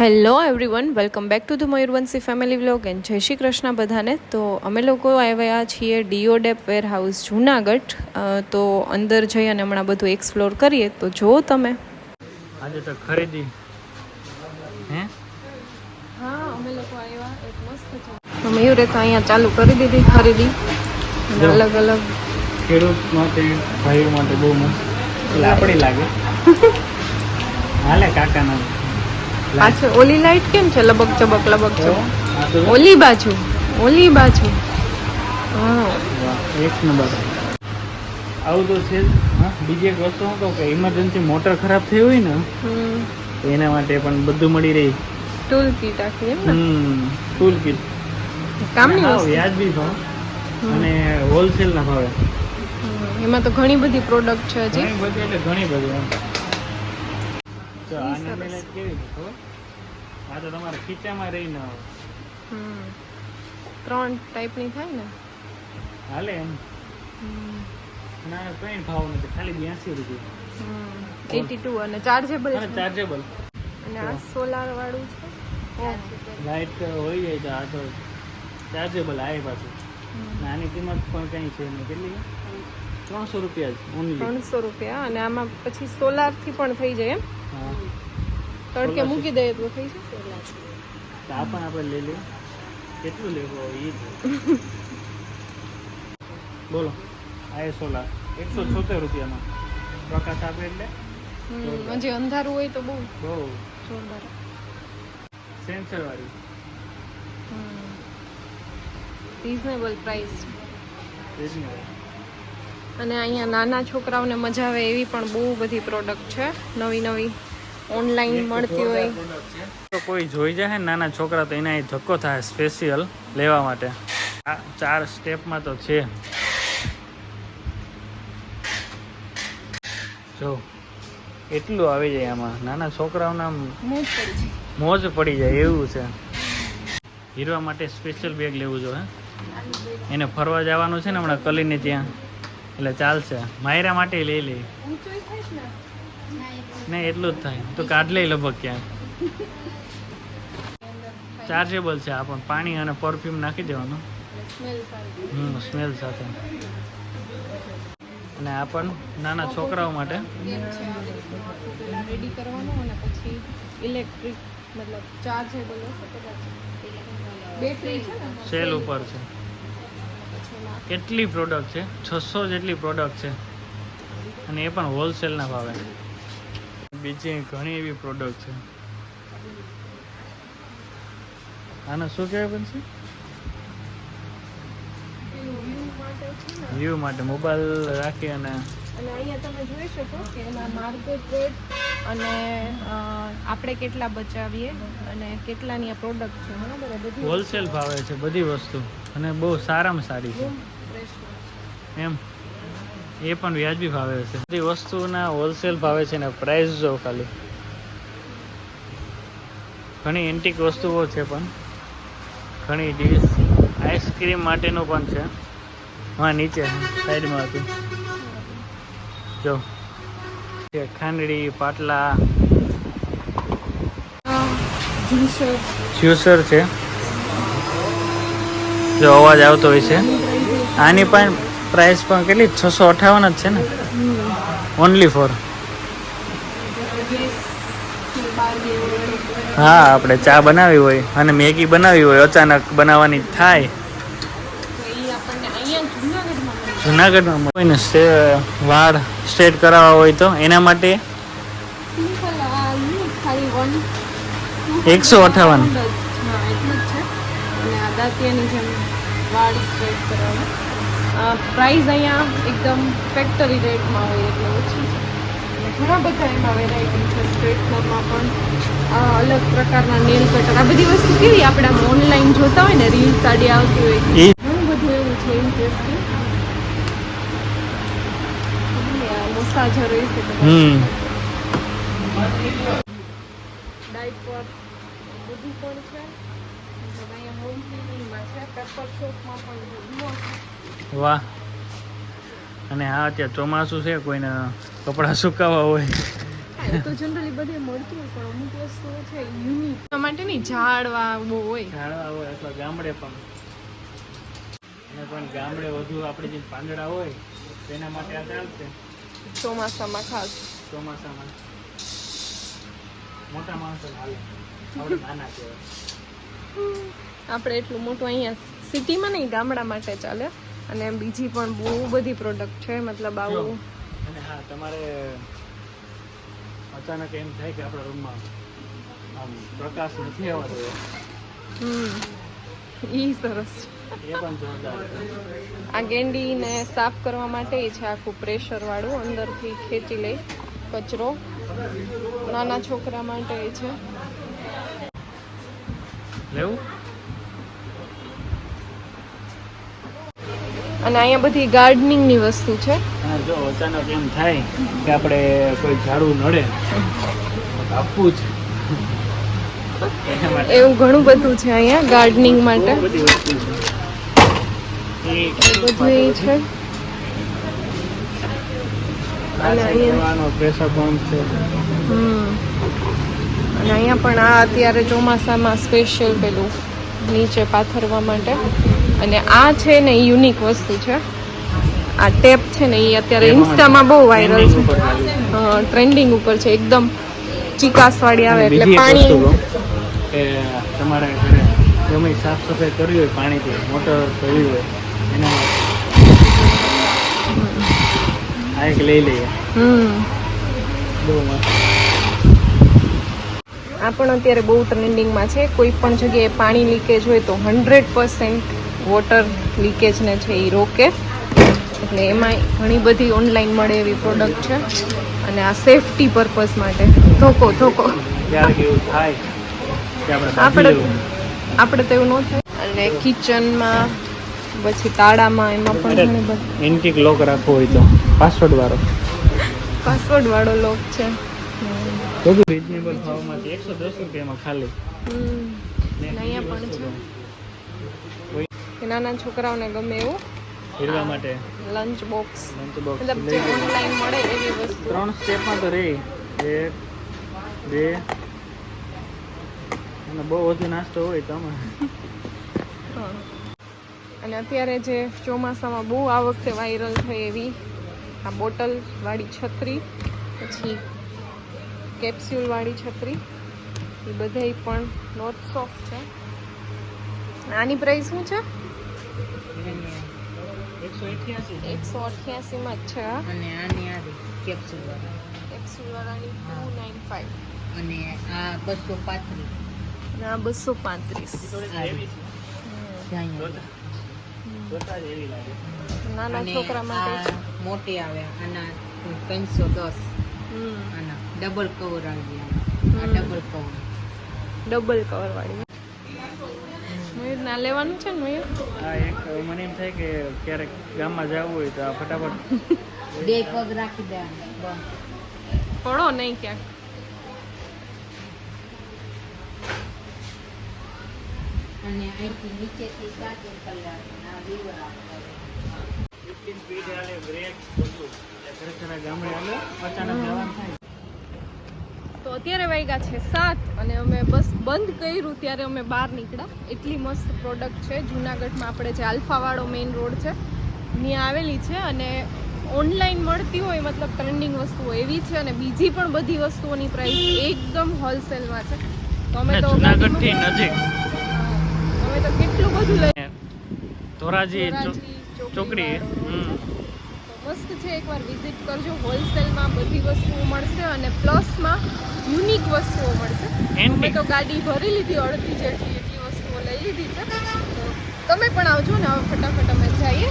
Hello everyone welcome back to the Mayurvanshi family vlog and જય શ્રી કૃષ્ણ બધાને. તો અમે લોકો આવ્યા છીએ DeoDap warehouse Junagadh. તો અંદર જઈ અને હમણાં બધું એક્સપ્લોર કરીએ. તો જુઓ તમે. આજે તો ખરીદી. હે? હા અમે લોકો આવ્યા. એક મસ્ત મયુરે તો અહીંયા ચાલુ કરી દીધી ખરીદી. અલગ અલગ. ખેડૂત માટે ભાઈઓ માટે બહુ મસ્ત. લાકડી લાગે. હાલે કાકાના. પાછળ ઓલી લાઈટ કેમ છે? લબક ચબક લબક ચબક. ઓલી બાજુ ઓલી બાજુ. હા. એક નંબર. આવું તો છે બીજી એક વસ્તુ હું કહું કે ઇમરજન્સી મોટર ખરાબ થઈ હોય ને એના માટે પણ બધું મળી રહી. ટૂલ કીટ આખી એમ ને? હમ ટૂલ કીટ કામની વસ્તુ? વ્યાજબી ભાવ. અને હોલસેલ ના ભાવે. એમાં તો ઘણી બધી પ્રોડક્ટ છે હજી. ઘણી બધી એટલે ઘણી બધી તો આ નાની કેવી ખબર? આ તો તમારા ખીચામાં. હમ. ત્રણ ટાઈપની થાય ને? હાલે એમ. ના આનો કઈ ભાવ નથી ખાલી બ્યાસી રૂપિયા. એટી ટુ અને ચાર્જેબલ ચાર્જેબલ અને આ સોલાર વાળું છે. લાઇટ હોય જાય તો આ તો ચાર્જેબલ આવે પાછું નાની કિંમત પણ કઈ છે નહીં કેટલી? ત્રણસો રૂપિયા ત્રણસો રૂપિયા. અને આમાં પછી સોલારથી પણ થઈ જાય એમ. હા. તડકે મૂકી દઈએ તો થઈ જાય આ પણ આપણે લઈ લઈએ. કેટલું લેવું હોય એ બોલો. આ એ સોલાર. એકસો છોતેર રૂપિયામાં. પ્રકાશ આપે એટલે? હમ, હજી અંધારું હોય તો બહુ બહુ. જોરદાર. સેન્સર વાળી રિઝનેબલ પ્રાઇસ ને અને અહીંયા નાના છોકરાઓને મજા આવે એવી પણ બહુ બધી પ્રોડક્ટ છે. નવી નવી ઓનલાઈન મળતી હોય. તો કોઈ જોઈ જાય નાના છોકરા તો એના ધક્કો થાય સ્પેશિયલ લેવા માટે. આ ચાર સ્ટેપમાં તો છે. જો એટલું આવી જાય આમાં. નાના છોકરાઓના આમ મોજ પડી જાય. મોજ પડી જાય એવું છે. હીરવા માટે સ્પેશિયલ બેગ લેવું જોઈએ એને ફરવા જવાનું છે ને હમણાં કલીને ત્યાં. એટલે ચાલશે. માયરા માટે લઈ લે. નહીં એટલું જ થાય. તો કાઢ લઈ લગભગ ક્યાંક. ચાર્જેબલ છે આ પણ. પાણી અને પરફ્યુમ નાખી દેવાનું. સ્મેલ હમ સ્મેલ સાથે. અને આ પણ નાના છોકરાઓ માટે. રેડી કરવાનું અને પછી ઇલેક્ટ્રિક મતલબ ચાર્જેબલ બેટરી સેલ ઉપર છે. કેટલી પ્રોડક્ટ છે? છસો જેટલી પ્રોડક્ટ છે. અને એ પણ હોલસેલના ભાવે. બીજી ઘણી એવી પ્રોડક્ટ છે. આને શું કહેવાય બનશે વ્યૂ માટે મોબાઈલ રાખી અને અહીંયા તમે જોઈ શકો કે એમાં માર્કેટ રેટ અને આપણે કેટલા બચાવીએ અને કેટલાની આ પ્રોડક્ટ છે બરાબર? બધી હોલસેલ ભાવે છે બધી વસ્તુ. અને બહુ સારામાં સારી છે. એમ. એ પણ વ્યાજબી ભાવે છે. બધી વસ્તુના હોલસેલ ભાવે છે ને પ્રાઇસ જો ખાલી. ઘણી એન્ટિક વસ્તુઓ છે પણ. ઘણી ડીશ આઈસ્ક્રીમ માટેનું પણ છે. હા નીચે સાઈડમાં હતું. જો. ખાંડડી પાટલા જ્યુસર છે. જો અવાજ આવતો હોય છે. આની પણ પ્રાઇસ પણ કેટલી? છસો અઠાવન જ છે ને? ઓનલી ફોર હા આપણે ચા બનાવી હોય અને મેગી બનાવી હોય અચાનક બનાવવાની થાય. જુનાગઢમાં કોઈને વાળ સ્ટ્રેટ કરાવવા હોય તો એના માટે સ્ટ્રેટ અઠાવન. પ્રાઇસ અહીંયા એકદમ ફેક્ટરી રેટમાં હોય એટલે ઓછી છે. અને ઘણા બધા એમાં વેરાયટી છે. સ્ટ્રેટનરમાં પણ આ અલગ પ્રકારના નેલ કટર આ બધી વસ્તુ કેવી આપણે આમ ઓનલાઈન જોતા હોય ને રીલ સાડી આવતી હોય. ઘણું બધું એવું છે ઇન્ટરેસ્ટિંગ મસાજર હોય છે. ડાયપર બધું પણ છે. મતલબ અહીંયા હોમ ક્લિનિંગમાં છે પેપર શોપમાં પણ બધું વાહ. અને હા અત્યારે ચોમાસું છે કોઈને કપડાં સુકાવા હોય. તો જનરલી બધે મળતું હોય પણ અમુક વસ્તુઓ છે યુનિક માટે નહીં ઝાડવા બહુ હોય. ઝાડવા હોય અથવા ગામડે પણ. અને પણ ગામડે વધુ આપણે જે પાંદડા હોય તેના માટે આ ચાલશે ચોમાસામાં ખાસ. ચોમાસામાં. મોટા માણસો હાલે. આપણે એટલું મોટું અહીંયા સિટીમાં નહીં ગામડા માટે ચાલે. અને બીજી પણ બહુ બધી પ્રોડક્ટ છે મતલબ આવું. અને હા તમારે અચાનક એમ થાય કે આપણા રૂમમાં આમ પ્રકાશ નથી આવતો. હમ ઈ સરસ. આ ગેંડીને સાફ કરવા માટે છે આખું પ્રેશર વાળું અંદરથી ખેંચી લઈ કચરો. નાના છોકરા માટે છે. લેવું? અને અહીંયા બધી ગાર્ડનિંગની વસ્તુ છે. જો અચાનક એમ થાય કે આપણે કોઈ ઝાડું નડે આપવું છે. એવું ઘણું બધું છે અહીંયા ગાર્ડનિંગ માટે. બધું છે. અને અહીંયા પ્રેશર પંપ છે. હમ. અને અહીંયા પણ આ અત્યારે ચોમાસામાં સ્પેશિયલ પેલું નીચે પાથરવા માટે. અને આ છે ને યુનિક વસ્તુ છે. આ ટેપ છે ને એ અત્યારે ઇન્સ્ટામાં બહુ વાયરલ છે. ટ્રેન્ડિંગ ઉપર છે. એકદમ ચીકાસવાળી આવે એટલે પાણી તમારે ઘરે ગમે સાફ સફાઈ કરવી હોય પાણીથી મોટર ધોવી હોય એના આ એક લઈ લઈએ. હમ. બહુ મસ્ત. આ પણ અત્યારે બહુ ટ્રેન્ડિંગમાં છે. કોઈ પણ જગ્યાએ પાણી લીકેજ હોય તો હંડ્રેડ પર્સન્ટ વોટર લીકેજને છે એ રોકે. એટલે એમાં ઘણી બધી ઓનલાઈન મળે એવી પ્રોડક્ટ છે. અને આ સેફટી પર્પઝ માટે. ધોકો ધોકો આપણે આપણે તો એવું ન થાય. અને કિચનમાં પછી તાળામાં એમાં પણ ઘણી બધી એન્ટિક લોક રાખવો હોય તો. પાસવર્ડ વાળો. પાસવર્ડ વાળો લોક છે. બધું રીઝનેબલ ભાવમાં છે. એકસો દસ રૂપિયામાં ખાલી. અહીંયા પણ છે. નાના છોકરાઓને ગમે એવું. ફેરવા માટે. Lunch box. લંચ બોક્સ મતલબ જે ઓનલાઈન મળે એવી વસ્તુ. ત્રણ સ્ટેપમાં તો રહી. એક બે. અને બહુ ઓછો નાસ્તો હોય તો આમાં. અને અત્યારે જે ચોમાસામાં બહુ આ વખતે વાયરલ થઈ એવી આ બોટલ વાળી છત્રી. પછી કેપ્સ્યુલ વાળી છત્રી. એ બધાય પણ નોટ સોફ્ટ છે. આની પ્રાઇસ શું છે? એકસો અઠ્યાસી એકસો અઠ્યાસીમાં જ છે અને આની આ કેપ્સ્યુલ વાળા કેપ્સ્યુલ વાળાની ટુ નાઇન ફાઇવ. અને આ બસો પાંત્રીસ. આ બસો પાંત્રીસ. નાના છોકરા માટે મોટી આવે આના ત્રણસો દસ. આના ડબલ કવર આવી આ ડબલ કવર ડબલ કવર વાળી. મયુર ના લેવાનું છે ને મયુર? એક મને એમ થાય કે ક્યારેક ગામમાં જવું હોય તો આ ફટાફટ બે પગ રાખી દેવાના પડો નહીં ક્યાંક. અને અહીંથી નીચેથી ફિફ્ટીન સ્પીડ હાલે બ્રેક બધું એટલે ખરેખર ગામડે હાલે અચાનક જવાનું થાય તો અત્યારે વાગ્યા છે સાત અને અમે બસ બંધ કર્યું ત્યારે અમે બહાર નીકળ્યા. એટલી મસ્ત પ્રોડક્ટ છે. જુનાગઢમાં આપણે જે આલ્ફાવાળો મેઇન રોડ છે ત્યાં આવેલી છે અને ઓનલાઈન મળતી હોય મતલબ ટ્રેન્ડિંગ વસ્તુઓ એવી છે અને બીજી પણ બધી વસ્તુઓની પ્રાઇસ એકદમ હોલસેલમાં છે. તો અમે તો જુનાગઢથી નજીક. અમે તો કેટલું બધું લઈ ધોરાજી, ચોકડી મસ્ત છે એકવાર વિઝિટ કરજો. હોલસેલમાં બધી વસ્તુઓ મળશે અને પ્લસમાં યુનિક વસ્તુઓ મળશે. Antique. તો ગાડી ભરી લીધી અડધી જેટલી એટલી વસ્તુઓ લઈ લીધી છે. તમે પણ આવજો ને હવે ફટાફટ અમે જઈએ.